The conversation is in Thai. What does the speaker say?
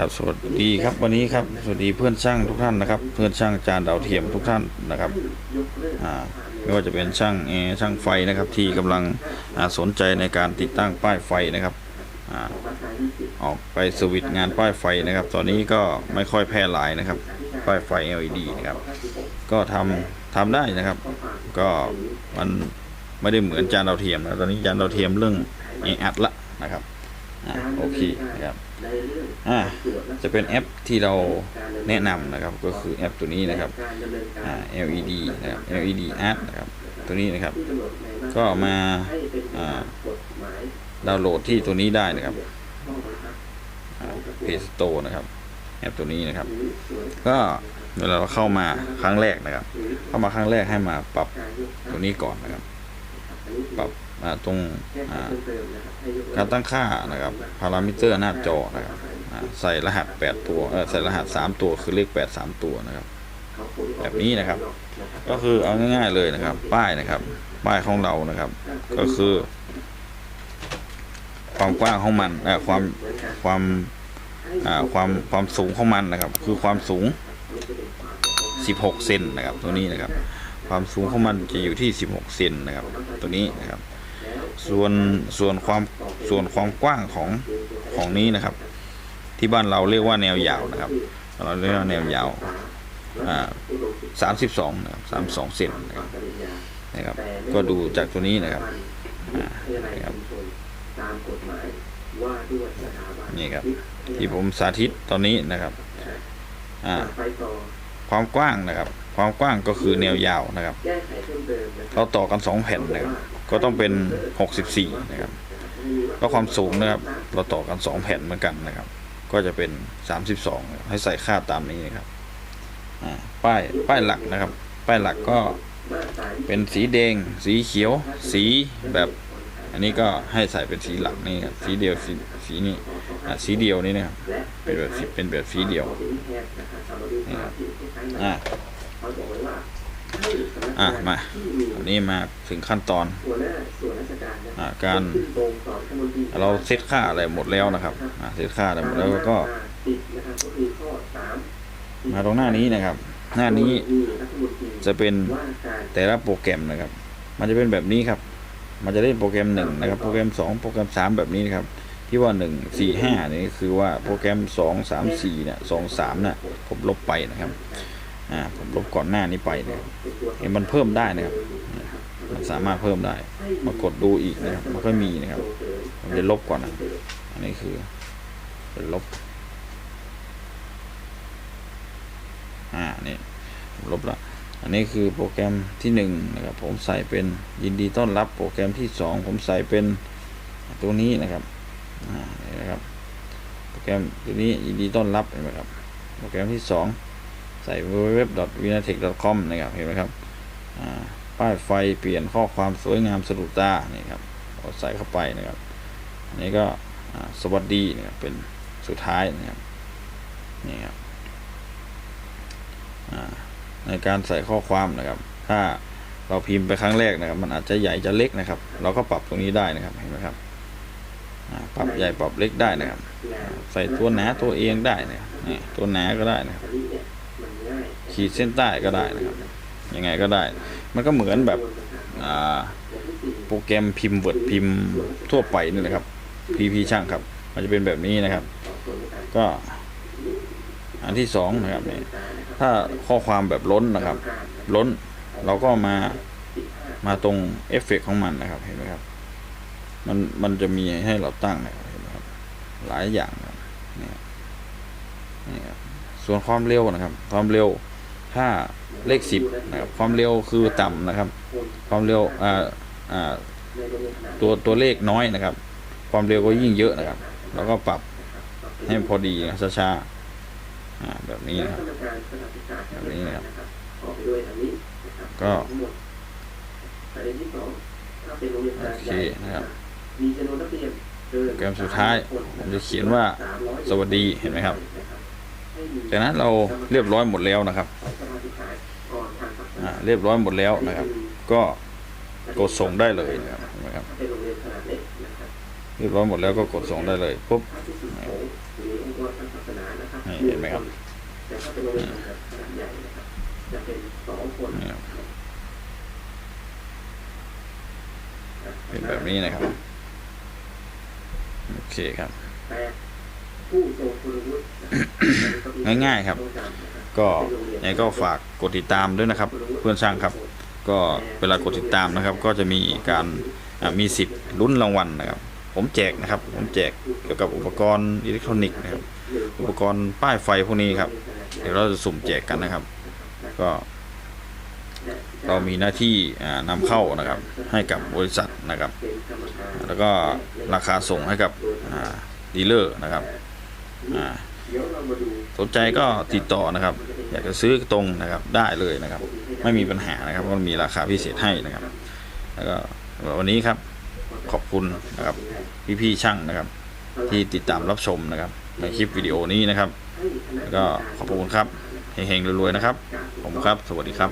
ครับสวัสดีครับวันนี้ครับสวัสดีเพื่อนช่างทุกท่านนะครับ เพื่อนช่างจานดาวเทียมทุกท่านนะครับอ่าไม่ว่าจะเป็นช่างแอร์ช่างไฟนะครับ ที่กำลังสนใจในการติดตั้งป้ายไฟนะครับอออกไปสวิตช์งานป้ายไฟนะครับ ตอนนี้ก็ไม่ค่อยแพร่หลายนะครับ ป้ายไฟ LED นะครับ ก็ทำทำได้นะครับ ก็มันไม่ได้เหมือนจานดาวเทียมนะตอนนี้จานดาวเทียมเรื่องแออัดละนะครับ อ่าโอเคนะครับอ่าจะเป็นแอปที่เราแนะนำนะครับก็คือแอปตัวนี้นะครับอ่า LED นะครับ LED Art นะครับตัวนี้นะครับ ก็มาอ่าดาวน์โหลดที่ตัวนี้ได้นะครับเพจโตนะครับแอปตัวนี้นะครับ ก็เวลาเราเข้ามาครั้งแรกนะครับ เข้ามาครั้งแรกให้มาปรับตัวนี้ก่อนนะครับ ปรับอ่า ตรงอ่าการตั้งค่านะครับพารามิเตอร์หน้าจอนะครับอ่าใส่รหัส 8 ตัวเออใส่รหัส 3 ตัวคือเลข 8 3 ตัวนะครับ แบบนี้นะครับ ก็คือเอาง่าย ๆเลยนะครับ ป้ายนะครับ ป้ายของเรานะครับ ก็คือ ความกว้างของมันเอ่อความความอ่าความความสูงของมันนะครับ คือความสูง 16 เซนนะครับ ตัวนี้นะครับ ความสูงของมันจะอยู่ที่ 16 เซนนะครับ ตัวนี้นะครับ ส่วนส่วนความส่วนความกว้างของของนี้นะครับ ที่บ้านเราเรียกว่าแนวยาวนะครับ เราเรียกว่าแนวยาวอ่าสามสิบสองนะครับสามสองเซนนะครับนะครับ ก็ดูจากตัวนี้นะครับนี่ครับนี่ครับ ที่ผมสาธิตตอนนี้นะครับอ่าความกว้างนะครับ ความกว้างก็คือแนวยาวนะครับ เราต่อกันสองแผ่นนะครับ ก็ต้องเป็น 64 นะครับ แล้วความสูงนะครับ เราต่อกัน 2 แผ่นเหมือนกันนะครับ ก็จะเป็น 32 ให้ใส่ค่าตามนี้นะครับ ป้ายป้ายหลักนะครับ ป้ายหลักก็เป็นสีแดง สีเขียว สีแบบ อันนี้ก็ให้ใส่เป็นสีหลักนี่ครับ สีเดียวสีสีนี้สีเดียวนี่นะครับ เป็นแบบเป็นแบบสีเดียวนี่ครับอ่า อะมาอันนี้มาถึงขั้นตอนอ่าการเราเซตค่าอะไรหมดแล้วนะครับอ่าเซตค่าอะไรหมดแล้วก็ มาตรงหน้านี้นะครับ หน้านี้จะเป็นแต่ละโปรแกรมนะครับ มันจะเป็นแบบนี้ครับ มันจะเล่นโปรแกรมหนึ่งนะครับ โปรแกรมสองโปรแกรมสามแบบนี้นะครับที่ว่าหนึ่งสี่ห้านี่คือว่าโปรแกรมสองสามสี่เนี่ยสองสามเนี่ยผมลบไปนะครับ อ่าผมลบก่อนหน้านี้ไปเนะครับเห็นมันเพิ่มได้นะครับ มันสามารถเพิ่มได้ มากดดูอีกนะครับ มันก็มีนะครับมันจะลบก่อนนะอันนี้คือเป็นลบ อ่า นี่ผมลบละอันนี้คือโปรแกรมที่หนึ่งนะครับ ผมใส่เป็นยินดีต้อนรับ โปรแกรมที่สองผมใส่เป็นตัวนี้นะครับอ่านี่นะครับ โปรแกรมตัวนี้ยินดีต้อนรับเห็นไหมครับ โปรแกรมที่สอง ใส่ www.vinatech.com นะครับเห็นไหมครับป้ายไฟเปลี่ยนข้อความสวยงามสะดุดตานี่ครับเราใส่เข้าไปนะครับอันนี้ก็สวัสดีนะครับเป็นสุดท้ายนะครับนี่ครับในการใส่ข้อความนะครับ ถ้าเราพิมพ์ไปครั้งแรกนะครับ มันอาจจะใหญ่จะเล็กนะครับ เราก็ปรับตรงนี้ได้นะครับเห็นไหมครับปรับใหญ่ปรับเล็กได้นะครับ ใส่ตัวหนาตัวเอียงได้นะครับนี่ตัวหนาก็ได้นะครับ ขีดเส้นใต้ก็ได้นะครับยังไงก็ได้ มันก็เหมือนแบบโปรแกรมพิมพ์เวิร์ดพิมพ์ทั่วไปนี่แหละครับ PP ช่างครับ มันจะเป็นแบบนี้นะครับ ก็อันที่สองนะครับนี่ถ้าข้อความแบบล้นนะครับ ล้นเราก็มามาตรงเอฟเฟกต์ของมันนะครับเห็นไหมครับ มันมันจะมีให้เราตั้งนะครับเห็นไหมครับ หลายอย่างนะครับนี่ครับนี่ครับ ส่วนความเร็วนะครับ ความเร็วถ้าเลขสิบนะครับความเร็วคือต่ำนะครับ ความเร็วอ่าอ่าตัวตัวเลขน้อยนะครับ ความเร็วก็ยิ่งเยอะนะครับ แล้วก็ปรับให้พอดีนะช้าๆอ่าแบบนี้นะครับแบบนี้นะครับก็โอเคนะครับแกรมสุดท้ายผมจะเขียนว่าสวัสดีเห็นไหมครับ จากนั้นเราเรียบร้อยหมดแล้วนะครับเรียบร้อยหมดแล้วนะครับ ก็กดส่งได้เลยนะครับเรียบร้อยหมดแล้วก็กดส่งได้เลยปุ๊บนี่เห็นไหมครับเป็นแบบนี้นะครับ โอเคครับ ง่ายๆครับ ก็ยังไงก็ฝากกดติดตามด้วยนะครับ เพื่อนช่างครับ ก็เวลากดติดตามนะครับ ก็จะมีการมีสิทธิ์ลุ้นรางวัลนะครับ ผมแจกนะครับ ผมแจกเกี่ยวกับอุปกรณ์อิเล็กทรอนิกส์นะครับ อุปกรณ์ป้ายไฟพวกนี้ครับ เดี๋ยวเราจะสุ่มแจกกันนะครับ ก็เรามีหน้าที่อ่านำเข้านะครับให้กับบริษัทนะครับ แล้วก็ราคาส่งให้กับดีลเลอร์นะครับ สนใจก็ติดต่อนะครับ อยากจะซื้อตรงนะครับได้เลยนะครับ ไม่มีปัญหานะครับมันมีราคาพิเศษให้นะครับ แล้วก็วันนี้ครับขอบคุณนะครับพี่ๆช่างนะครับ ที่ติดตามรับชมนะครับ ในคลิปวิดีโอนี้นะครับ แล้วก็ขอบคุณครับเฮงๆรวยๆนะครับ ผมครับ สวัสดีครับ